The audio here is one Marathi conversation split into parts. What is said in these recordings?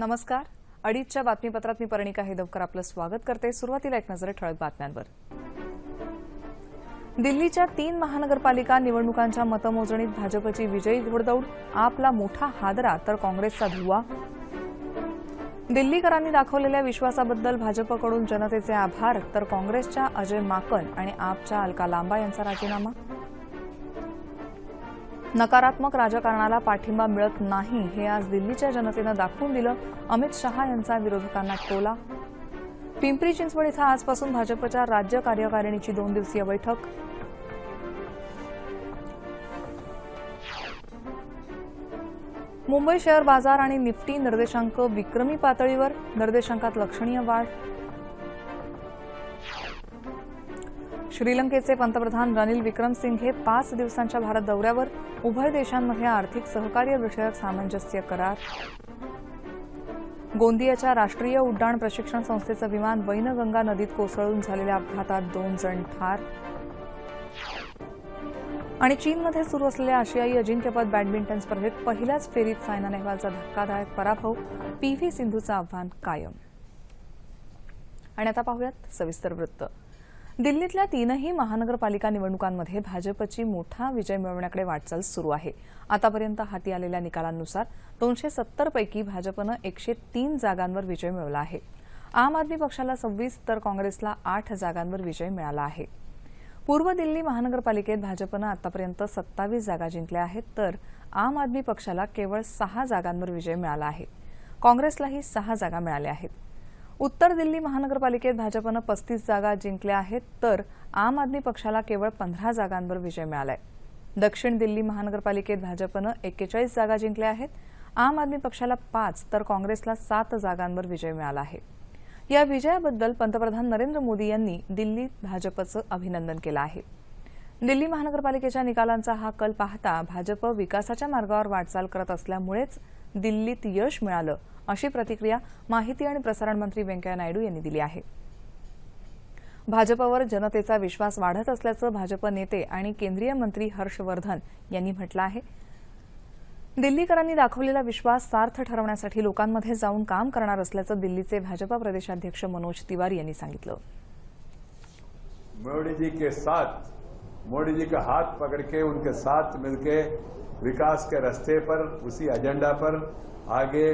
नमस्कार. अडीचच्या बातमीपत्रात मी पर्णिका हेदवकर आपलं स्वागत करते. सुरुवातीला एक नजर ठळक बातम्यांवर. दिल्लीच्या तीन महानगरपालिका निवडणुकांच्या मतमोजणीत भाजपची विजयी घोडदौड आपला मोठा हादरा तर काँग्रेसचा धुवा. दिल्लीकरांनी दाखवलेल्या विश्वासाबद्दल भाजपकडून जनतेचे आभार तर काँग्रेसच्या अजय माकन आणि आपच्या अलका लांबा यांचा राजीनामा. नकारात्मक राजकारणाला पाठिंबा मिळत नाही हे आज दिल्लीच्या जनतेनं दाखवून दिलं. अमित शहा यांचा विरोधकांना टोला. पिंपरी चिंचवड इथं आजपासून भाजपच्या राज्य कार्यकारिणीची दोन दिवसीय बैठक. मुंबई शेअर बाजार आणि निफ्टी निर्देशांक विक्रमी पातळीवर निर्देशांकात लक्षणीय वाढ. श्रीलंकेचे पंतप्रधान रनिल विक्रमसिंघे पाच दिवसांच्या भारत दौऱ्यावर उभय देशांमध्ये आर्थिक सहकार्य विषयक सामंजस्य करार. गोंदियाच्या राष्ट्रीय उड्डाण प्रशिक्षण संस्थेचं विमान वैनगंगा नदीत कोसळून झालेल्या अपघातात दोन जण ठार. आणि चीनमध्ये सुरू असलेल्या आशियाई अजिंक्यपद बॅडमिंटन स्पर्धेत पहिल्याच फेरीत सायना नेहवालचा धक्कादायक पराभव पी व्ही सिंधूचं आव्हान कायम. आणि आता पाहूयात सविस्तर वृत्त. दिल्लीतल्या तीनही महानगरपालिका निवडणुकांमध्ये भाजपची मोठा विजय मिळवण्याकडे वाटचाल सुरू आहे. आतापर्यंत हाती आलेल्या निकालांनुसार दोनशे सत्तरपैकी भाजपनं एकशे तीन जागांवर विजय मिळवला आहे. आम आदमी पक्षाला सव्वीस तर काँग्रेसला आठ जागांवर विजय मिळाला आहे. पूर्व दिल्ली महानगरपालिकेत भाजपनं आतापर्यंत सत्तावीस जागा जिंकल्या आहेत तर आम आदमी पक्षाला केवळ सहा जागांवर विजय मिळाला आहे. काँग्रेसलाही सहा जागा मिळाल्या आहेत. उत्तर दिल्ली महानगरपालिकेत भाजपनं पस्तीस जागा जिंकल्या आहेत तर आम आदमी पक्षाला केवळ पंधरा जागांवर विजय मिळालाय. दक्षिण दिल्ली महानगरपालिकेत भाजपनं एक्केचाळीस जागा जिंकल्या आहेत आम आदमी पक्षाला पाच तर काँग्रेसला सात जागांवर विजय मिळाला आहे. या विजयाबद्दल पंतप्रधान नरेंद्र मोदी यांनी दिल्लीत भाजपचं अभिनंदन केलं आहे. दिल्ली महानगरपालिकेच्या निकालांचा हा कल पाहता भाजप विकासाच्या मार्गावर वाटचाल करत असल्यामुळेच दिल्लीत यश मिळालं अशी प्रतिक्रिया माहिती आणि प्रसारण मंत्री व्यंकय्या नायडू यांनी दिली आहे. भाजपवर जनतेचा विश्वास वाढत असल्याचं भाजप नेते आणि केंद्रीय मंत्री हर्षवर्धन यांनी म्हटलं आहे. दिल्लीकरांनी दाखवलेला विश्वास सार्थ ठरवण्यासाठी लोकांमध्ये जाऊन काम करणार असल्याचं दिल्लीचे भाजपा प्रदेशाध्यक्ष मनोज तिवारी यांनी सांगितलं. मोदी जी के साथ मोदी जी का हाथ पकड़ के उनके साथ मिलके विकास के रास्ते पर उसी एजेंडा पर आगे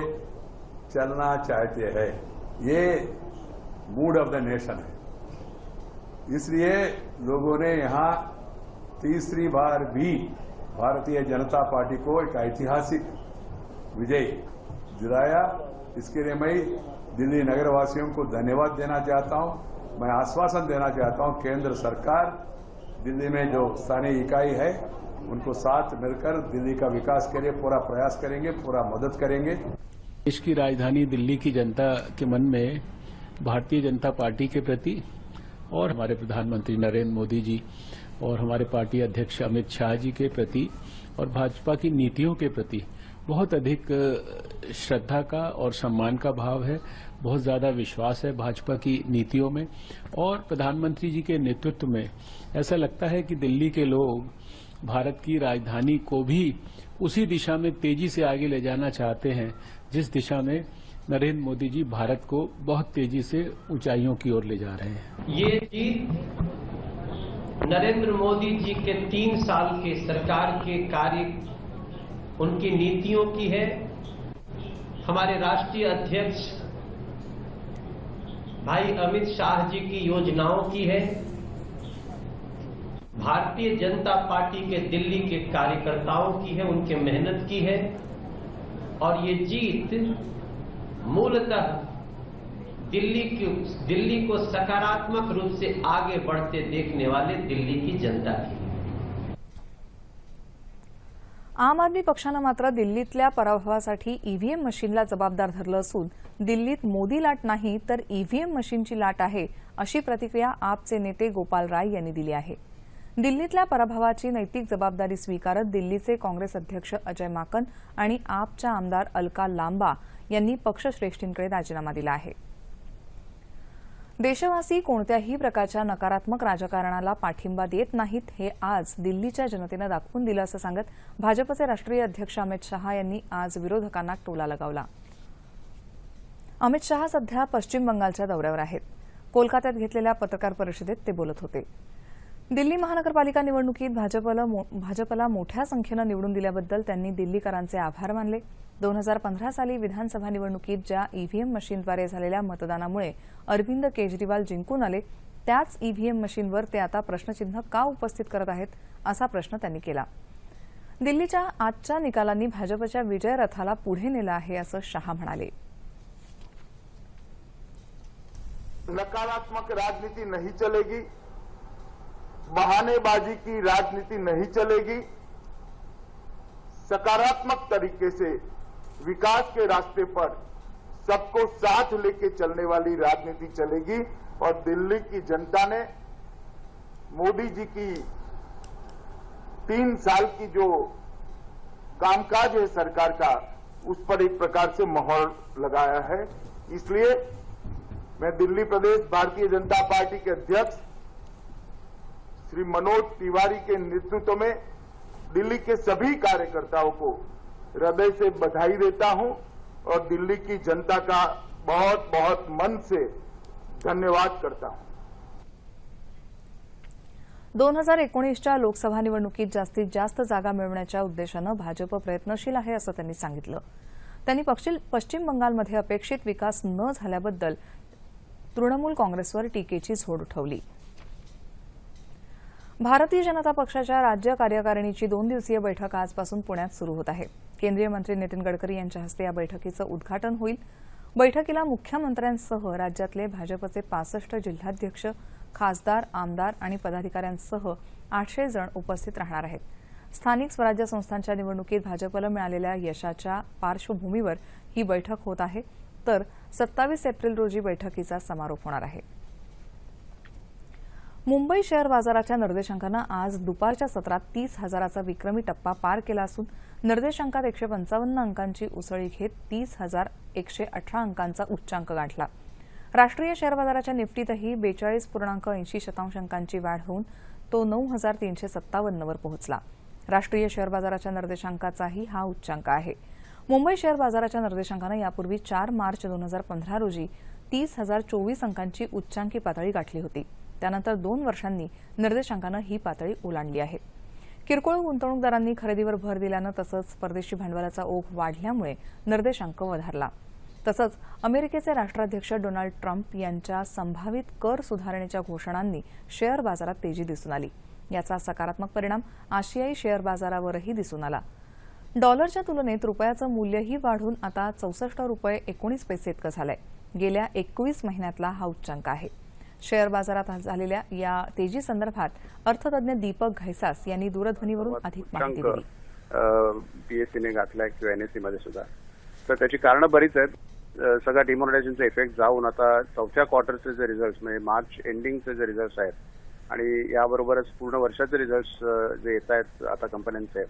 चलना चाहते हैं। ये मूड ऑफ़ द नेशन है। इसलिए लोगों ने यहाँ तीसरी बार भी भारतीय जनता पार्टी को एक ऐतिहासिक विजय दिलाया। इसके लिए मैं दिल्ली नगरवासियों को धन्यवाद देना चाहता हूँ। मैं आश्वासन देना चाहता हूँ, केंद्र सरकार दिल्ली में जो स्थानीय इकाई है, उनको साथ मिलकर दिल्ली का विकास के लिए पूरा प्रयास करेंगे, पूरा मदद करेंगे। देश की राजधानी दिल्ली की जनता के मन में भारतीय जनता पार्टी के प्रति और हमारे प्रधानमंत्री नरेंद्र मोदी जी और हमारे पार्टी अध्यक्ष अमित शाह जी के प्रति और भाजपा की नीतियों के प्रति बहुत अधिक श्रद्धा का और सम्मान का भाव है, बहुत ज़्यादा विश्वास है भाजपा की नीतियों में और प्रधानमंत्री जी के नेतृत्व में। ऐसा लगता है कि दिल्ली के लोग भारत की राजधानी को भी उसी दिशा में तेज़ी से आगे ले जाना चाहते हैं। जिस दिशा में नरेंद्र मोदी जी भारत को बहुत तेज़ी से ऊंचाइयों की ओर ले जा रहे हैं। ये जीत नरेंद्र मोदी जी के तीन साल के सरकार के कार्य उनकी नीतियों की है। हमारे राष्ट्रीय अध्यक्ष भाई अमित शाह जी की योजनाओं की है। भारतीय जनता पार्टी के दिल्ली के कार्यकर्ताओं की है, उनके मेहनत की है। और ये जीत मूलतः दिल्ली की दिल्ली को सकारात्मक रूप से आगे बढ़ते देखने वाले दिल्ली की जनता की आम आदमी पक्षानं मात्र दिल्लीतल्या पराभवासाठी ईव्हीएम मशीनला जबाबदार धरलं असून दिल्लीत मोदी लाट नाही तर ईव्हीएम मशीनची लाट आहे अशी प्रतिक्रिया आपचे नेते गोपाल राय यांनी दिली आहे. दिल्लीतल्या पराभवाची नैतिक जबाबदारी स्वीकारत दिल्लीचे काँग्रेस अध्यक्ष अजय माकन आणि आपच्या आमदार अलका लांबा यांनी पक्षश्रेष्ठींकडे राजीनामा दिला आहे. देशवासी कोणत्याही प्रकारच्या नकारात्मक राजकारणाला पाठिंबा देत नाहीत हे आज दिल्लीच्या जनतेनं दाखवून दिलं असं सांगत भाजपचे राष्ट्रीय अध्यक्ष अमित शहा यांनी आज विरोधकांना टोला लगावला. अमित शहा सध्या पश्चिम बंगालच्या दौऱ्यावर आहेत. कोलकात्यात घेतलेल्या पत्रकार परिषदेत ते बोलत होते. दिल्ली महानगरपालिका निवडणुकीत भाजपला मो- भाजपला मोठ्या संख्येनं निवडून दिल्याबद्दल त्यांनी दिल्लीकरांचे आभार मानले. दोन हजार पंधरा साली विधानसभा निवडणुकीत ज्या ईव्हीएम मशीनद्वारे झालेल्या मतदानामुळे अरविंद केजरीवाल जिंकून आले त्याच ईव्हीएम मशीनवर ते आता प्रश्नचिन्ह का उपस्थित करत आहेत असा प्रश्न त्यांनी केला. दिल्लीच्या आजच्या निकालांनी भाजपच्या विजय रथाला पुढे नेलं आहे असं शहा म्हणाले. नकारात्मक राजनीती नाही चलेगी. बहानेबाजी की राजनीति नहीं चलेगी। सकारात्मक तरीके से विकास के रास्ते पर सबको साथ लेके चलने वाली राजनीति चलेगी और दिल्ली की जनता ने मोदी जी की तीन साल की जो कामकाज है सरकार का, उस पर एक प्रकार से मोहर लगाया है। इसलिए मैं दिल्ली प्रदेश, भारतीय जनता पार्टी के अध्यक्ष श्री मनोज तिवारी के नेतृत्व में दिल्ली के सभी कार्यकर्ताओं को हृदय से बधाई देता हूं और दिल्ली की जनता का बहुत बहुत मन से धन्यवाद करता हूं। दोन हजार एकोणीसच्या लोकसभा निवडणुकीत जास्तीत जास्त जागा मिळवण्याच्या उद्देशानं भाजप प्रयत्नशील आहे असं त्यांनी सांगितलं. त्यांनी पक्षी- पश्चिम बंगालमध्ये अपेक्षित विकास न झाल्याबद्दल तृणमूल काँग्रेसवर टीकेची झोड उठवली. भारतीय जनता पक्षाच्या राज्य कार्यकारिणीची दोन दिवसीय बैठक आजपासून पुण्यात सुरू होत आहे. केंद्रीय मंत्री नितीन गडकरी यांच्या हस्ते या बैठकीचं उद्घाटन होईल. बैठकीला मुख्यमंत्र्यांसह राज्यातले भाजपचे पासष्ट जिल्हाध्यक्ष खासदार आमदार आणि पदाधिकाऱ्यांसह आठशे जण उपस्थित राहणार आहेत. स्थानिक स्वराज्य संस्थांच्या निवडणुकीत भाजपला मिळालेल्या यशाच्या पार्श्वभूमीवर ही बैठक होत आहे. तर सत्तावीस एप्रिल रोजी बैठकीचा समारोप होणार आहे. मुंबई शेअर बाजाराच्या निर्देशांकानं आज दुपारच्या सत्रात तीस हजाराचा विक्रमी टप्पा पार केला असून निर्देशांकात एकशे पंचावन्न अंकांची उसळी घेत तीस हजार एकशे अठरा अंकांचा उच्चांक गाठला. राष्ट्रीय शेअर बाजाराच्या निफ्टीतही बेचाळीस पूर्णांक ऐंशी शतांश अंकांची वाढ होऊन तो नऊ हजार तीनशे सत्तावन्नवर पोहोचला. राष्ट्रीय शेअर बाजाराच्या निर्देशांकाचाही हा उच्चांक आहे. मुंबई शेअर बाजाराच्या निर्देशांकानं यापूर्वी चार मार्च दोन हजार पंधरा रोजी तीस हजार चोवीस अंकांची उच्चांकी पातळी गाठली होती. त्यानंतर दोन वर्षांनी निर्देशांकानं ही पातळी ओलांडली आहे. किरकोळ गुंतवणूकदारांनी खरेदीवर भर दिल्यानं तसंच परदेशी भांडवलाचा ओघ वाढल्यामुळे निर्देशांक वधारला. तसंच अमेरिकेचे राष्ट्राध्यक्ष डोनाल्ड ट्रम्प यांच्या संभावित कर सुधारणेच्या घोषणांनी शेअर बाजारात तेजी दिसून आली. याचा सकारात्मक परिणाम आशियाई शेअर बाजारावरही दिसून आला. डॉलरच्या तुलनेत रुपयाचं मूल्यही वाढून आता चौसष्ट रुपये एकोणीस पैसे इतकं झालंय. गेल्या एकवीस महिन्यातला हा उच्चांक आहे. शेअर बाजारात झालेल्या या तेजी संदर्भात अर्थतज्ञ दीपक घैसास यांनी दूरध्वनीवरून अधिक माहिती दिली. पीएससीने घातलाय किंवा एनएससी मध्ये सुद्धा. तर त्याची कारणं बरीच आहेत. अ, सगळा डिमॉनिटायझेशनचा इफेक्ट जाऊन आता चौथ्या क्वार्टरचे जे रिझल्ट म्हणजे मार्च एंडिंगचे जे रिझल्ट आहेत आणि याबरोबरच पूर्ण वर्षाचे रिझल्ट जे येत आहेत आता कंपन्यांचे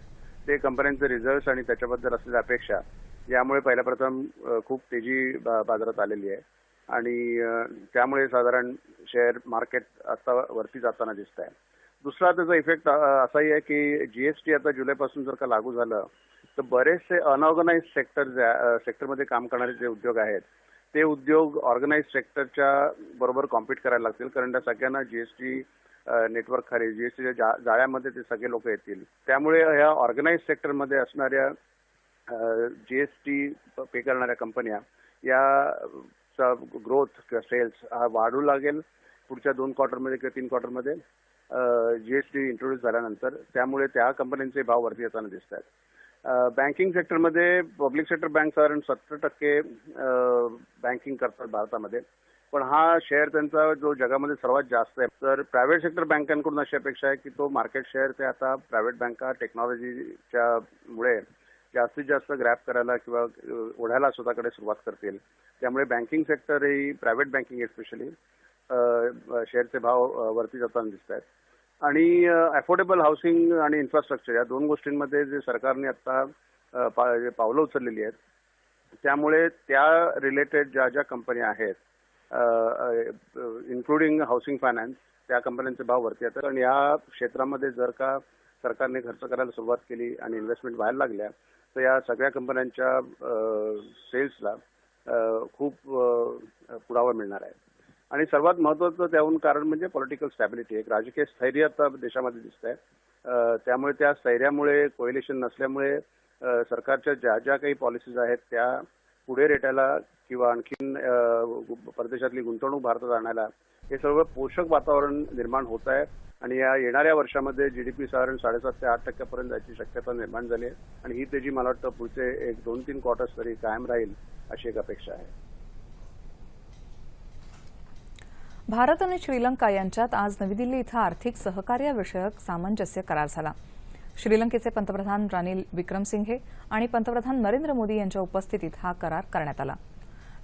ते कंपन्यांचे रिझल्ट आणि त्याच्याबद्दल असलेल्या अपेक्षा यामुळे पहिल्या प्रथम अ, खूप तेजी बाजारात आलेली आहे. आणि त्यामुळे साधारण शेअर मार्केट आता वरती जाताना दिसत आहे दुसरा त्याचा इफेक्ट असाही आहे की जीएसटी आता जुलैपासून जर का लागू झालं तर बरेचसे अनऑर्गनाइज सेक्टर सेक्टरमध्ये काम करणारे जे उद्योग आहेत ते उद्योग ऑर्गनाइज सेक्टरच्या बरोबर कॉम्पीट करायला लागतील. कारण त्या सगळ्यांना जीएसटी नेटवर्क खाली जीएसटीच्या जाळ्यामध्ये ते सगळे लोक येतील. त्यामुळे ह्या ऑर्गनाइज सेक्टरमध्ये असणाऱ्या जीएसटी पे करणाऱ्या कंपन्या या चा ग्रोथ किंवा सेल्स हा वाढू लागेल पुढच्या दोन क्वार्टरमध्ये किंवा तीन क्वार्टरमध्ये जीएसटी इंट्रोड्यूस झाल्यानंतर त्यामुळे त्या कंपन्यांचे भाव वरती येताना दिसत आहेत बँकिंग सेक्टरमध्ये पब्लिक सेक्टर बँक साधारण सत्तर टक्के बँकिंग करतात भारतामध्ये. पण हा शेअर त्यांचा जो जगामध्ये सर्वात जास्त आहे. तर प्रायव्हेट सेक्टर बँकांकडून अशी अपेक्षा आहे की तो मार्केट शेअर ते आता प्रायव्हेट बँका टेक्नॉलॉजीच्या मुळे जास्तीत जास्त ग्रॅप करायला किंवा ओढायला स्वतःकडे सुरुवात करतील. त्यामुळे बँकिंग सेक्टर ही प्रायव्हेट बँकिंग स्पेशली शेअरचे भाव वरती जाताना दिसत आहेत आणि अफोर्डेबल हाऊसिंग आणि इन्फ्रास्ट्रक्चर या दोन गोष्टींमध्ये जे सरकारने आता पावलं उचललेली आहेत त्यामुळे त्या रिलेटेड ज्या ज्या कंपन्या आहेत इन्क्लुडिंग हाऊसिंग फायनान्स त्या कंपन्यांचे भाव वरती येतात. आणि या क्षेत्रामध्ये जर का सरकारने खर्च करायला सुरुवात केली आणि इन्व्हेस्टमेंट व्हायला लागल्या तर या सगळ्या कंपन्यांच्या सेल्सला खूप पुरावा मिळणार आहे. आणि सर्वात महत्वाचं त्याहून कारण म्हणजे पॉलिटिकल स्टॅबिलिटी एक राजकीय स्थैर्य आता देशामध्ये दिसत आहे त्यामुळे त्या स्थैर्यामुळे कोयलेशन नसल्यामुळे सरकारच्या ज्या ज्या काही पॉलिसीज आहेत त्या पुढे रेटायला किंवा आणखीन परदेशातली गुंतवणूक भारतात आणायला हे सर्व पोषक वातावरण निर्माण होत आहे. आणि या येणाऱ्या वर्षामध्ये जीडीपी साधारण साडेसात ते आठ टक्क्यापर्यंत जायची शक्यता निर्माण झाली आहे. आणि ही तेजी मला वाटतं पुढचे एक दोन तीन क्वार्टर्स तरी कायम राहील अशी एक अपेक्षा आहे. भारत आणि श्रीलंका यांच्यात आज नवी दिल्ली इथं आर्थिक सहकार्याविषयक सामंजस्य करार झाला. श्रीलंकेचे पंतप्रधान रानिल विक्रमसिंघे आणि पंतप्रधान नरेंद्र मोदी यांच्या उपस्थितीत हा करार करण्यात आला.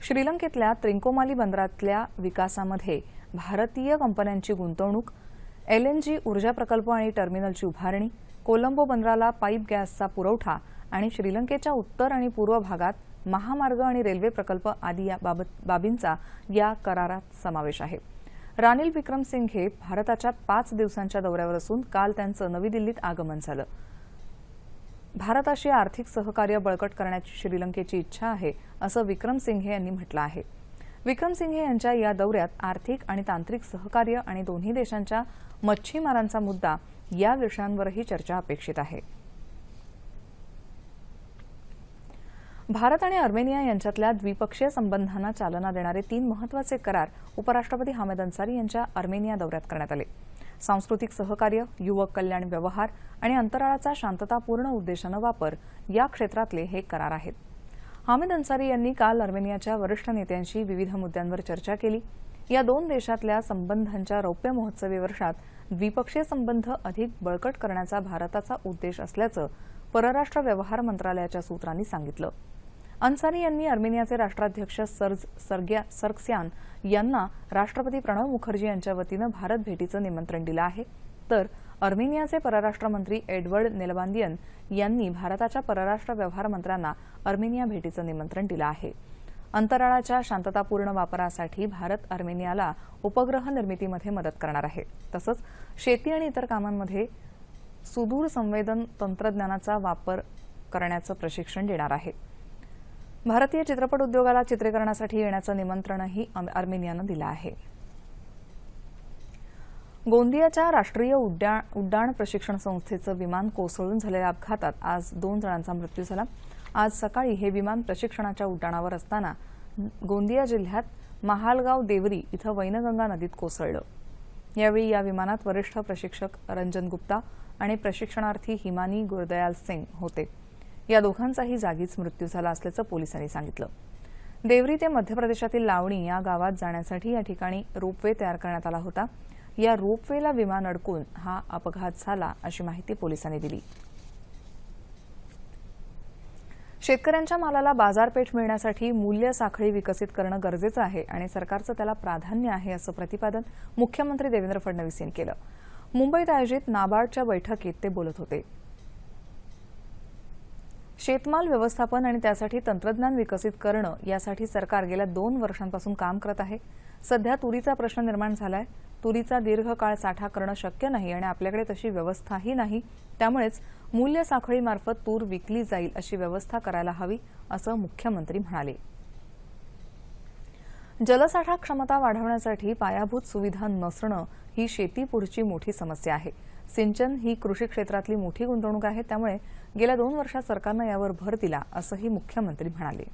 श्रीलंकेतल्या त्रिंकोमाली बंदरातल्या विकासामध्ये भारतीय कंपन्यांची गुंतवणूक एलएनजी ऊर्जा प्रकल्प आणि टर्मिनलची उभारणी कोलंबो बंदराला पाईप गॅसचा पुरवठा आणि श्रीलंकेच्या उत्तर आणि पूर्व भागात महामार्ग आणि रेल्वे प्रकल्प आदी या बाबत बाबींचा या करारात समावेश आहे. रानिल विक्रमसिंघे भारताच्या पाच दिवसांच्या दौऱ्यावर असून काल त्यांचं नवी दिल्लीत आगमन झालं. भारताशी आर्थिक सहकार्य बळकट करण्याची श्रीलंकेची इच्छा आहे असं विक्रमसिंघे यांनी म्हटलं आहे. विक्रमसिंघे यांच्या या दौऱ्यात आर्थिक आणि तांत्रिक सहकार्य आणि दोन्ही देशांच्या मच्छीमारांचा मुद्दा या विषयांवरही चर्चा अपेक्षित आहे. भारत आणि अर्मेनिया यांच्यातल्या द्विपक्षीय संबंधांना चालना देणारे तीन महत्त्वाचे करार उपराष्ट्रपती हामेद अन्सारी यांच्या अर्मेनिया दौऱ्यात करण्यात आले. सांस्कृतिक सहकार्य युवक कल्याण व्यवहार आणि अंतराळाचा शांततापूर्ण उद्देशानं वापर या क्षेत्रातले हे करार आहेत. हामिद अन्सारी यांनी काल अर्मेनियाच्या वरिष्ठ नेत्यांशी विविध मुद्द्यांवर चर्चा केली. या दोन देशातल्या संबंधांच्या रौप्य महोत्सवी वर्षात द्विपक्षीय संबंध अधिक बळकट करण्याचा भारताचा उद्देश असल्याचं परराष्ट्र व्यवहार मंत्रालयाच्या सूत्रांनी सांगितलं. अन्सारी यांनी अर्मेनियाचे राष्ट्राध्यक्ष सर्ज सर्ग्या सर्क्स्यान यांना राष्ट्रपती प्रणव मुखर्जी यांच्या वतीनं भारत भेटीचं निमंत्रण दिलं आहे. तर अर्मेनियाचे परराष्ट्र मंत्री एडवर्ड नेलबांदियन यांनी भारताच्या परराष्ट्र व्यवहार मंत्र्यांना अर्मेनिया भेटीचं निमंत्रण दिलं आहे. अंतराळाच्या शांततापूर्ण वापरासाठी भारत अर्मेनियाला उपग्रह निर्मितीमध्ये मदत करणार आहे. तसंच शेती आणि इतर कामांमध्ये सुदूर संवेदन तंत्रज्ञानाचा वापर करण्याचं प्रशिक्षण देणार आहे. भारतीय चित्रपट उद्योगाला चित्रीकरणासाठी येण्याचं निमंत्रणही आर्मेनियानं दिलं आहे. गोंदियाच्या राष्ट्रीय उड्डाण उड्डाण प्रशिक्षण संस्थेचं विमान कोसळून झालेल्या अपघातात आज दोन जणांचा मृत्यू झाला. आज सकाळी हे विमान प्रशिक्षणाच्या उड्डाणावर असताना गोंदिया जिल्ह्यात महालगाव देवरी इथं वैनगंगा नदीत कोसळलं. यावेळी या विमानात वरिष्ठ प्रशिक्षक रंजन गुप्ता आणि प्रशिक्षणार्थी हिमानी गुरदयाल सिंग होते. या दोघांचाही जागीच मृत्यू झाला असल्याचं पोलिसांनी सांगितलं. देवरी ते मध्य प्रदेशातील लावणी या गावात जाण्यासाठी या ठिकाणी रोपवे तयार करण्यात आला होता. या रोपवेला विमान अडकून हा अपघात झाला अशी माहिती पोलिसांनी दिली. शेतकऱ्यांच्या मालाला बाजारपेठ मिळण्यासाठी मूल्य साखळी विकसित करणं गरजेचं आहे आणि सरकारचं त्याला प्राधान्य आहे असं प्रतिपादन मुख्यमंत्री देवेंद्र फडणवीस यांनी केलं. मुंबईत आयोजित नाबार्डच्या बैठकीत ते बोलत होते. शेतमाल व्यवस्थापन आणि त्यासाठी तंत्रज्ञान विकसित करणं यासाठी सरकार गेल्या दोन वर्षांपासून काम करत आहे. सध्या तुरीचा प्रश्न निर्माण झालाय. तुरीचा दीर्घकाळ साठा करणं शक्य नाही आणि आपल्याकडे तशी व्यवस्थाही नाही. त्यामुळेच मूल्य साखळीमार्फत तूर विकली जाईल अशी व्यवस्था करायला हवी असं मुख्यमंत्री म्हणाले. जलसाठा क्षमता वाढवण्यासाठी पायाभूत सुविधा नसणं ही शेतीपुढची मोठी समस्या आहे. सिंचन ही कृषी क्षेत्रातली मोठी गुंतवणूक आहे. त्यामुळे गेल्या दोन वर्षात सरकारनं यावर भर दिला असंही मुख्यमंत्री म्हणाले.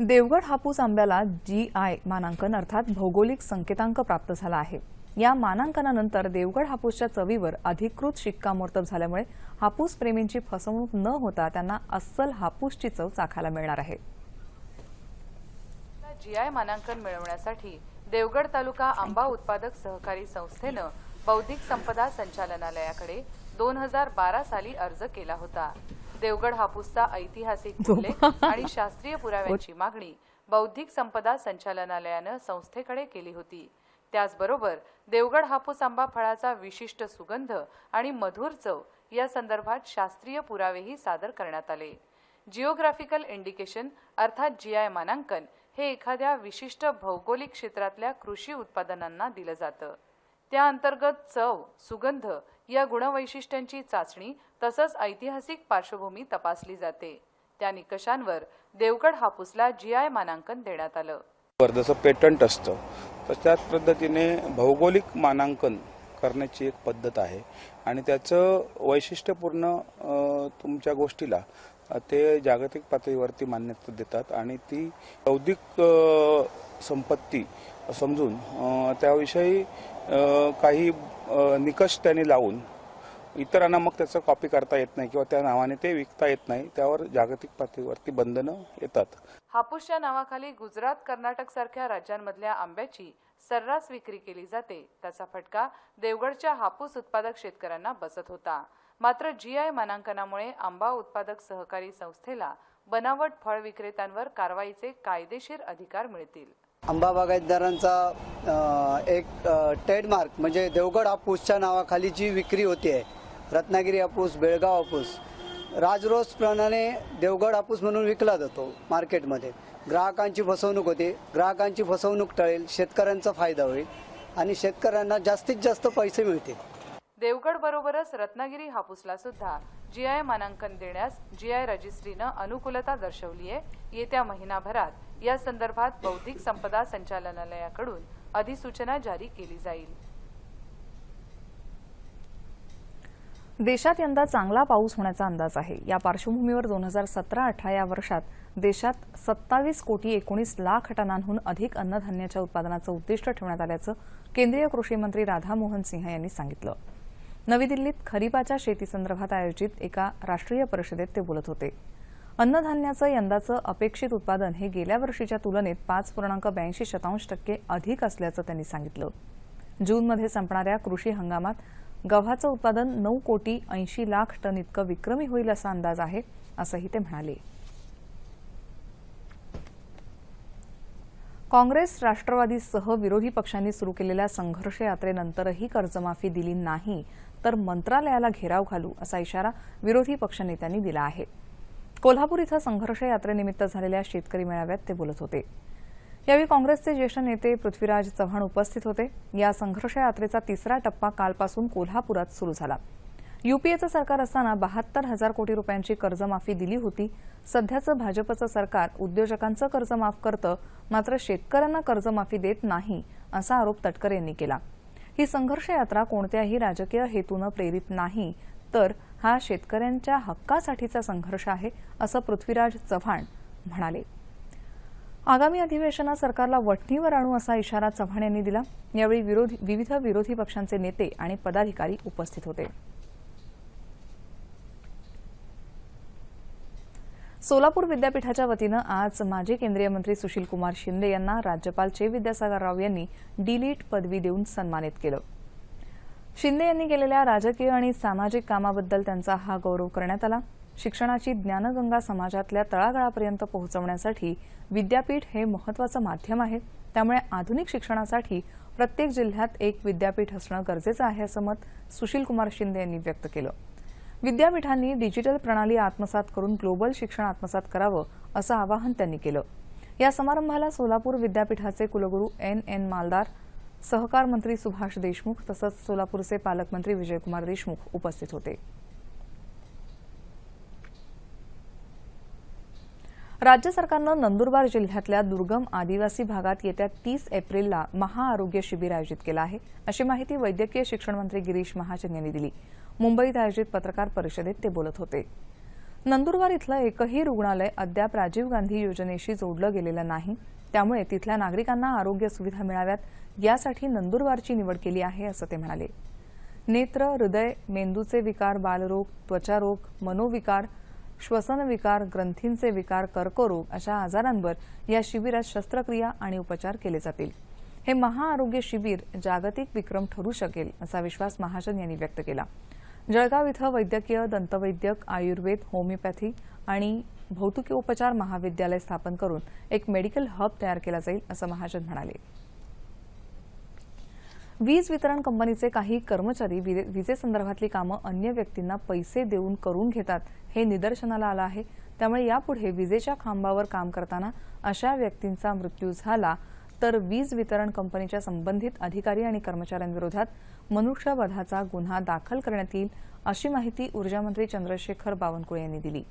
देवगड हापूस आंब्याला जीआय मानांकन अर्थात भौगोलिक संकेतांक प्राप्त झाला आहे. या मानांकनानंतर देवगड हापूसच्या चवीवर अधिकृत शिक्कामोर्तब झाल्यामुळे हापूस प्रेमींची फसवणूक न होता त्यांना अस्सल हापूसची चव चाखायला मिळणार आहे. जीआय मानांकन मिळवण्यासाठी देवगड तालुका आंबा उत्पादक सहकारी संस्थेनं बौद्धिक संपदा संचालनालयाकडे दोन हजार बारा साली अर्ज केला होता. देवगड हापूसचा ऐतिहासिक उल्लेख आणि शास्त्रीय पुराव्यांची मागणी बौद्धिक संपदा संचालनालयानं संस्थेकडे केली होती. त्याचबरोबर देवगड हापूस आंबा फळाचा विशिष्ट सुगंध आणि मधुर चव या संदर्भात शास्त्रीय पुरावेही सादर करण्यात आले. जिओग्राफिकल इंडिकेशन अर्थात जीआय मानांकन हे एखाद्या विशिष्ट भौगोलिक क्षेत्रातल्या कृषी उत्पादनांना दिलं जातं. त्या अंतर्गत चव सुगंध या गुणवैशिष्ट्यांची चाचणी तसंच ऐतिहासिक पार्श्वभूमी तपासली जाते. त्या निकषांवर देवगड हापूसला जीआय मानांकन देण्यात आलं. वर जसं पेटंट असतं. तर त्याच पद्धतीने भौगोलिक मानांकन करण्याची एक पद्धत आहे. आणि त्याचं वैशिष्ट्यपूर्ण तुमच्या गोष्टीला ते जागतिक पातळीवरती मान्यता देतात. आणि ती बौद्धिक संपत्ती समजून त्याविषयी काही निकष त्यांनी लावून इतरांना मग त्याचं कॉपी करता येत नाही किंवा त्या नावाने ते विकता येत नाही त्यावर जागतिक पातळीवरती बंधनं येतात. हापूसच्या नावाखाली गुजरात कर्नाटक सारख्या राज्यांमधल्या आंब्याची सर्रास विक्री केली जाते. त्याचा फटका देवगडच्या हापूस उत्पादक शेतकऱ्यांना बसत होता. मात्र जीआय मानांकनामुळे आंबा उत्पादक सहकारी संस्थेला बनावट फळ विक्रेत्यांवर कारवाईचे कायदेशीर अधिकार मिळतील. आंबा बागायतदारांचा एक ट्रेडमार्क म्हणजे देवगड हापूसच्या नावाखाली जी विक्री होती आहे रत्नागिरी हापूस बेळगाव हापूस. राजरोसप्रमाणे देवगड हापूस म्हणून विकला जातो मार्केटमध्ये. ग्राहकांची फसवणूक होते. ग्राहकांची फसवणूक टळेल शेतकऱ्यांचा फायदा होईल आणि शेतकऱ्यांना जास्तीत जास्त पैसे मिळतील. देवगड बरोबरच रत्नागिरी हापूसला सुद्धा जीआय मानांकन देण्यास जीआय रजिस्ट्रीनं अनुकूलता दर्शवली आहे येत्या महिनाभरात या संदर्भात बौद्धिक संपदा संचालनालयाकडून अधिसूचना जारी केली जाईल. देशात यंदा चांगला पाऊस होण्याचा अंदाज आहे. या पार्श्वभूमीवर दोन हजार सतरा अठरा या वर्षात देशात सत्तावीस कोटी एकोणीस लाख टनांहून अधिक अन्नधान्याच्या उत्पादनाचं उद्दिष्ट ठेवण्यात आल्याचं केंद्रीय कृषी मंत्री राधामोहन सिंह यांनी सांगितलं. नवी दिल्लीत खरीपाच्या शेतीसंदर्भात आयोजित एका राष्ट्रीय परिषदेत ते बोलत होते. अन्नधान्याचं यंदाचं अपेक्षित उत्पादन हे गेल्या वर्षीच्या तुलनेत पाच पूर्णांक ब्याऐंशी शतांश टक्के अधिक असल्याचं त्यांनी सांगितलं. जूनमध्ये संपणाऱ्या कृषी हंगामात गव्हाचं उत्पादन नऊ कोटी ऐंशी लाख टन इतकं विक्रमी होईल असा अंदाज आहे असंही ते म्हणाले. काँग्रेस राष्ट्रवादीसह विरोधी पक्षांनी सुरू केलेल्या संघर्ष यात्रेनंतरही कर्जमाफी दिली नाही तर मंत्रालयाला घेराव घालू असा इशारा विरोधी पक्षनेत्यांनी दिला आहे. कोल्हापूर इथं संघर्ष यात्रेनिमित्त झालेल्या शेतकरी मेळाव्यात ते बोलत होते. यावेळी काँग्रेसचे ज्येष्ठ नेते पृथ्वीराज चव्हाण उपस्थित होते. या संघर्ष यात्रेचा तिसरा टप्पा कालपासून कोल्हापुरात सुरू झाला. युपीएचं सरकार असताना बहात्तर हजार कोटी रुपयांची कर्जमाफी दिली होती. सध्याचं भाजपचं सरकार उद्योजकांचं कर्ज माफ करतं मात्र शेतकऱ्यांना कर्जमाफी देत नाही असा आरोप तटकर यांनी केला. ही संघर्ष यात्रा कोणत्याही राजकीय हेतूनं प्रेरित नाही तर हा शेतकऱ्यांच्या हक्कासाठीचा संघर्ष आहे असं पृथ्वीराज चव्हाण म्हणाले. आगामी अधिवेशनात सरकारला वठणीवर आणू असा इशारा चव्हाण यांनी दिला. यावेळी विरोधी विविध विरोधी पक्षांचे नेते आणि पदाधिकारी उपस्थित होते. सोलापूर विद्यापीठाच्या वतीनं आज माजी केंद्रीय मंत्री सुशीलकुमार शिंदे यांना राज्यपाल चे विद्यासागर राव यांनी डिलीट पदवी देऊन सन्मानित केलं. शिंदे यांनी केलेल्या राजकीय आणि सामाजिक कामाबद्दल त्यांचा हा गौरव करण्यात आला. शिक्षणाची ज्ञानगंगा समाजातल्या तळागाळापर्यंत पोहोचवण्यासाठी विद्यापीठ हे महत्वाचं माध्यम आहे. त्यामुळे आधुनिक शिक्षणासाठी प्रत्येक जिल्ह्यात एक विद्यापीठ असणं गरजेचं आहे असं मत सुशील कुमार शिंदे यांनी व्यक्त केलं. विद्यापीठांनी डिजिटल प्रणाली आत्मसात करून ग्लोबल शिक्षण आत्मसात करावं असं आवाहन त्यांनी केलं. या समारंभाला सोलापूर विद्यापीठाचे कुलगुरू एन एन मालदार सहकार मंत्री सुभाष देशमुख तसंच सोलापूरचे पालकमंत्री विजयकुमार देशमुख उपस्थित होते. राज्य सरकारनं नंदुरबार जिल्ह्यातल्या दुर्गम आदिवासी भागात येत्या तीस एप्रिलला महाआरोग्य शिबिर आयोजित केलं आहे. अशी माहिती वैद्यकीय शिक्षण मंत्री गिरीश महाजन यांनी दिली. मुंबईत आयोजित पत्रकार परिषदेत ते बोलत होते. नंदुरबार इथलं एकही रुग्णालय अद्याप राजीव गांधी योजनेशी जोडलं गेलेलं नाही. त्यामुळे तिथल्या नागरिकांना आरोग्य सुविधा मिळाव्यात यासाठी नंदुरबारची निवड केली आहे असं ते म्हणाले. नेत्र हृदय मेंदूचे विकार बालरोग त्वचारोग मनोविकार श्वसनविकार ग्रंथींचे विकार कर्करोग अशा आजारांवर या शिबिरात शस्त्रक्रिया आणि उपचार केले जातील. हे महाआरोग्य शिबिर जागतिक विक्रम ठरू शकेल असा विश्वास महाजन यांनी व्यक्त केला. जळगाव इथं वैद्यकीय दंतवैद्यक आयुर्वेद होमिओपॅथी आणि भौतिकोपचार महाविद्यालय स्थापन करून एक मेडिकल हब तयार केला जाईल असं महाजन म्हणाले. वीज वितरण कंपनीचे काही कर्मचारी विजे- विजेसंदर्भातली कामं अन्य व्यक्तींना पैसे देऊन करून घेतात हे निदर्शनाला आलं आहे. त्यामुळे यापुढे विजेच्या खांबावर काम करताना अशा व्यक्तींचा मृत्यू झाला तर वीज वितरण कंपनीच्या संबंधित अधिकारी आणि कर्मचाऱ्यांविरोधात मनुष्यवधाचा गुन्हा दाखल करण्यात येईल अशी माहिती ऊर्जामंत्री चंद्रशेखर बावनकुळे यांनी दिली.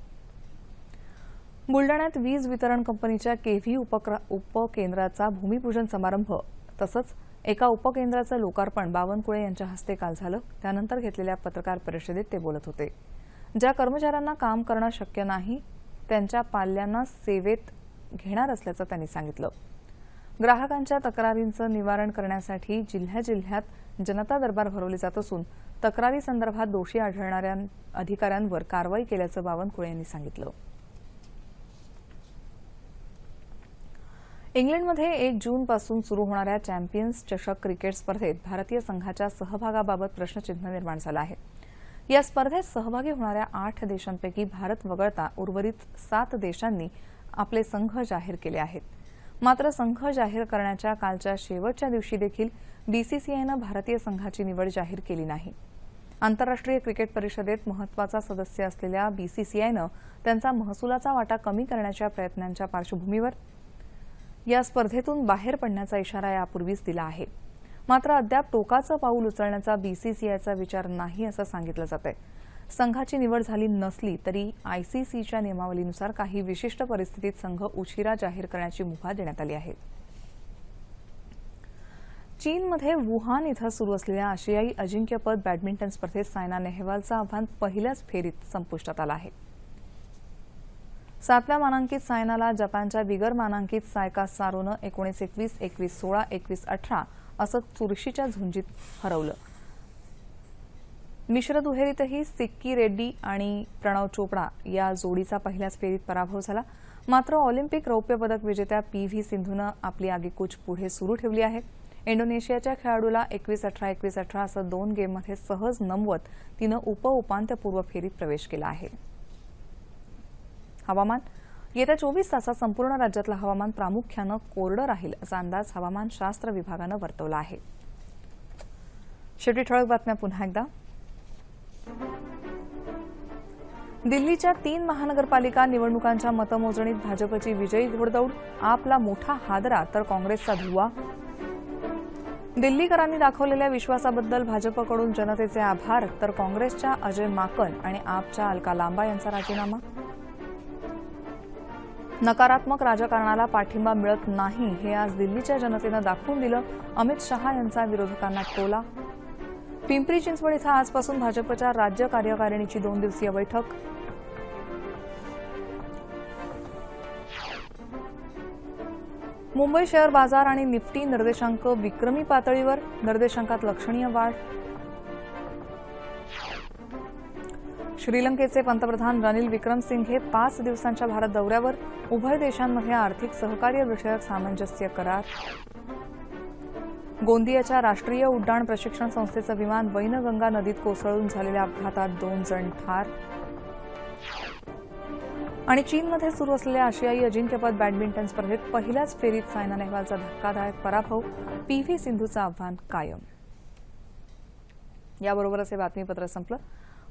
बुलडाण्यात वीज वितरण कंपनीच्या केव्ही उपक्र- उपकेंद्राचा भूमिपूजन समारंभ तसंच एका उपकेंद्राचं लोकार्पण बावनकुळे यांच्या हस्ते काल झालं. त्यानंतर घेतलेल्या पत्रकार परिषदेत ते बोलत होते. ज्या कर्मचाऱ्यांना काम करणं शक्य नाही त्यांच्या पाल्यांना सेवेत घेणार असल्याचं त्यांनी सांगितलं. ग्राहकांच्या तक्रारींचं निवारण करण्यासाठी जिल्ह्या जिल्ह्यात जनता दरबार भरवले जात असून तक्रारी संदर्भात दोषी आढळणाऱ्या अधिकाऱ्यांवर कारवाई केल्याचं बावनकुळे यांनी सांगितलं. इंग्लंडमध्ये एक जूनपासून सुरू होणाऱ्या चॅम्पियन्स चषक क्रिकेट स्पर्धेत भारतीय संघाच्या सहभागाबाबत प्रश्नचिन्ह निर्माण झालं आहे. या स्पर्धेत सहभागी होणाऱ्या आठ देशांपैकी भारत वगळता उर्वरित सात देशांनी आपले संघ जाहीर केले आहेत. मात्र संघ जाहीर करण्याच्या कालच्या शेवटच्या दिवशी देखील बीसीसीआयनं भारतीय संघाची निवड जाहीर केली नाही. आंतरराष्ट्रीय क्रिकेट परिषदेत महत्त्वाचा सदस्य असलेल्या बीसीसीआयनं त्यांचा महसुलाचा वाटा कमी करण्याच्या प्रयत्नांच्या पार्श्वभूमीवर या स्पर्धेतून बाहेर पडण्याचा इशारा यापूर्वीच दिला आहे. मात्र अद्याप टोकाचं पाऊल उचलण्याचा बीसीसीआयचा विचार नाही असं सांगितलं जात आहे संघाची निवड झाली नसली तरी आयसीसीच्या नियमावलीनुसार काही विशिष्ट परिस्थितीत संघ उशिरा जाहीर करण्याची मुभा देण्यात आली आहे. चीनमध्ये वुहान इथं सुरू असलेल्या आशियाई अजिंक्यपद बॅडमिंटन स्पर्धेत सायना नेहवालचं आव्हान पहिल्याच फेरीत संपुष्टात आलं आहे. सातव्या मानांकित सायनाला जपानच्या बिगर मानांकित सायका सारोनं एकोणीस एकवीस एकवीस सोळा एकवीस अठरा असं चुरशीच्या झुंजीत हरवलं. मिश्र दुहेरीतही सिक्की रेड्डी आणि प्रणव चोपडा या जोडीचा पहिल्याच फेरीत पराभव झाला. मात्र ऑलिम्पिक रौप्य पदक विजेत्या पी व्ही सिंधूनं आपली आगेकूच पुढे सुरू ठेवली आहे. इंडोनेशियाच्या खेळाडूला एकवीस अठरा एकवीस अठरा असं दोन गेममध्ये सहज नमवत तिनं उपउपांत्यपूर्व फेरीत प्रवेश केला आहे. हवामान. येत्या चोवीस तासात संपूर्ण राज्यातलं हवामान प्रामुख्यानं कोरडं राहील असा अंदाज हवामानशास्त्र विभागानं वर्तवला आहे. शेवटी ठळक बातम्या पुन्हा एकदा. दिल्लीच्या तीन महानगरपालिका निवडणुकांच्या मतमोजणीत भाजपची विजयी घोडदौड आपला मोठा हादरा तर काँग्रेसचा धुवा. दिल्लीकरांनी दाखवलेल्या विश्वासाबद्दल भाजपकडून जनतेचे आभार तर काँग्रेसच्या अजय माकन आणि आपच्या अलका लांबा यांचा राजीनामा. नकारात्मक राजकारणाला पाठिंबा मिळत नाही हे आज दिल्लीच्या जनतेनं दाखवून दिलं. अमित शहा यांचा विरोधकांना टोला. पिंपरी चिंचवड इथं आजपासून भाजपच्या राज्य कार्यकारिणीची दोन दिवसीय बैठक. मुंबई शेअर बाजार आणि निफ्टी निर्देशांक विक्रमी पातळीवर निर्देशांकात लक्षणीय वाढ. श्रीलंकेचे पंतप्रधान रनिल विक्रमसिंघे पाच दिवसांच्या भारत दौऱ्यावर उभय देशांमध्ये आर्थिक सहकार्य विषयक सामंजस्य करार. गोंदियाच्या राष्ट्रीय उड्डाण प्रशिक्षण संस्थेचं विमान वैनगंगा नदीत कोसळून झालेल्या अपघातात दोन जण ठार. आणि चीनमध्ये सुरू असलेल्या आशियाई अजिंक्यपद बॅडमिंटन स्पर्धेत पहिल्याच फेरीत सायना नेहवालचा धक्कादायक पराभव पी व्ही सिंधूचं आव्हान कायम. याबरोबरच हे बातमीपत्र संपलं.